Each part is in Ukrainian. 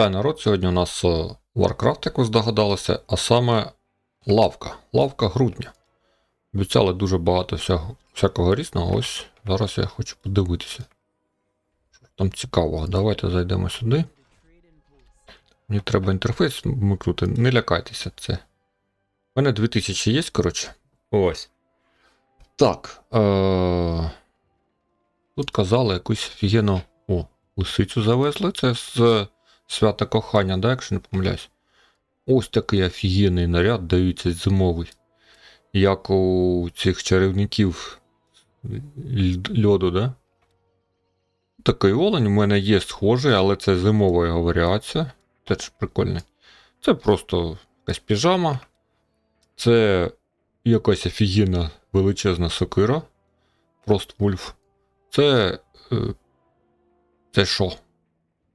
Вітаю народ! Сьогодні у нас е, Warcraft, як ви здогадалися, а саме лавка. Лавка грудня. Обіцяли дуже багато всякого, всякого різного. Ось зараз я хочу подивитися. Що там цікавого. Давайте зайдемо сюди. Мені треба інтерфейс вмикнути. Не лякайтеся, це. У мене 2000 є, коротше. Ось. Так. Е- Тут казали якусь офігенну. О, лисицю завезли. Це з свята кохання, да, якщо не помиляюсь. Ось такий офігенний наряд, дивіться, зимовий. Як у цих чарівників льоду, да? Такий олень у мене є схожий, але це зимова його варіація. Теж прикольний. Це просто якась піжама. Це якась офігенна величезна сокира. Просто вульф. Це. е, Це що?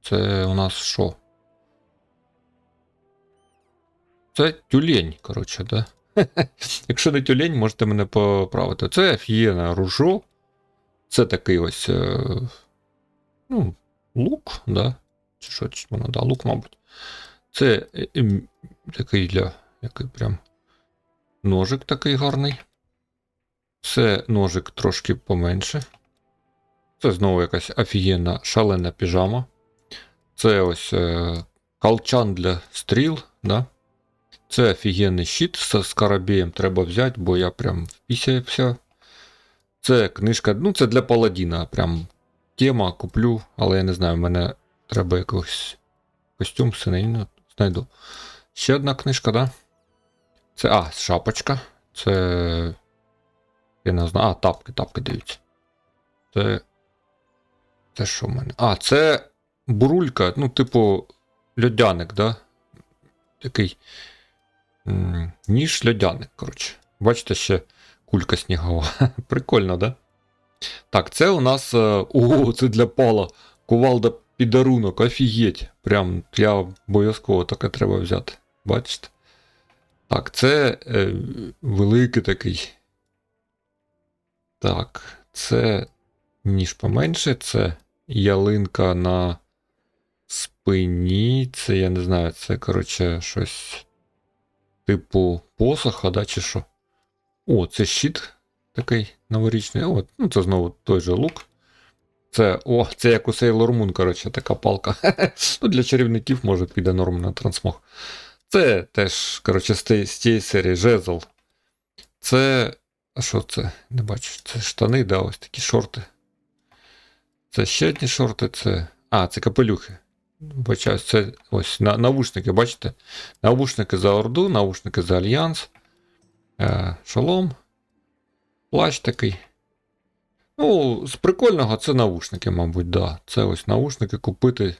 Це у нас що? Це тюлень, коротше, да? Якщо не тюлень, можете мене поправити. Це офігенне ружо. Це такий ось. Е, ну, лук, да? Чи що чи воно, да, лук, мабуть. Це е, ем, такий для. Який прям. Ножик такий гарний. Це ножик трошки поменше. Це знову якась офігенна шалена піжама. Це ось е, колчан для стріл, да? Це офігенний щит з скарабеєм треба взяти, бо я прям впісявся. Це книжка, ну це для паладіна. Прям тема куплю, але я не знаю, в мене треба якийсь костюм синій, ну, знайду. Ще одна книжка, да? Це. А, шапочка. Це. Я не знаю. А, тапки, тапки дивіться. Це. Це що в мене? А, це бурулька, ну, типу, льодяник, да? Такий. Ніж льодяник, коротше. Бачите, ще кулька снігова. Прикольно, да? Так, це у нас. е, О, це для пала. Кувалда підарунок, офігеть. Прям я обов'язково таке треба взяти. Бачите? Так, це е, великий такий. Так, це ніж поменше, це ялинка на спині. Це я не знаю, це, коротше, щось типу посоха, да, чи що. О, це щит такий новорічний. О, ну це знову той же лук. Це, о, це як у Sailor Moon, коротше, така палка. ну, для чарівників може піде норм на трансмог. Це теж, коротше, з тієї- серії жезл. Це. А що це? Не бачу. Це штани, да, ось такі шорти. Це ще одні шорти, це. А, це капелюхи. Бачаю, це ось на, навушники, бачите? Навушники за Орду, навушники за Альянс. Е, шолом. Плащ такий. Ну, з прикольного це навушники, мабуть, да. Це ось навушники купити.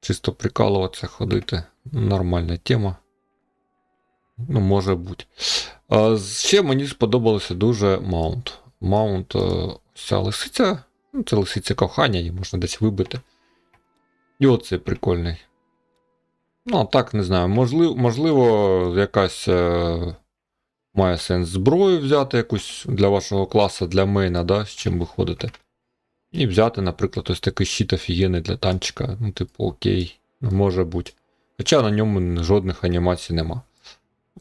Чисто прикалуватися, ходити. Нормальна тема. Ну, може бути. А, ще мені сподобалося дуже маунт. Маунт, е, ця лисиця. Ну, це лисиця кохання, її можна десь вибити. І оцей прикольний. Ну, а так не знаю. Можливо, можливо якась е, має сенс зброю взяти якусь для вашого класу, для мейна, да, з чим ви ходите. І взяти, наприклад, ось такий щит офігенний для танчика. Ну, типу, окей, ну, може бути. Хоча на ньому жодних анімацій нема.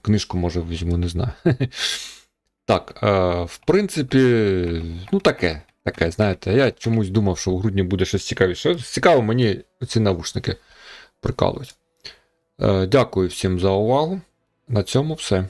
Книжку, може, візьму, не знаю. Так, е, в принципі, ну таке. Таке, знаєте, я чомусь думав, що у грудні буде щось цікавіше. Цікаво, мені ці навушники прикалують. Е, дякую всім за увагу. На цьому все.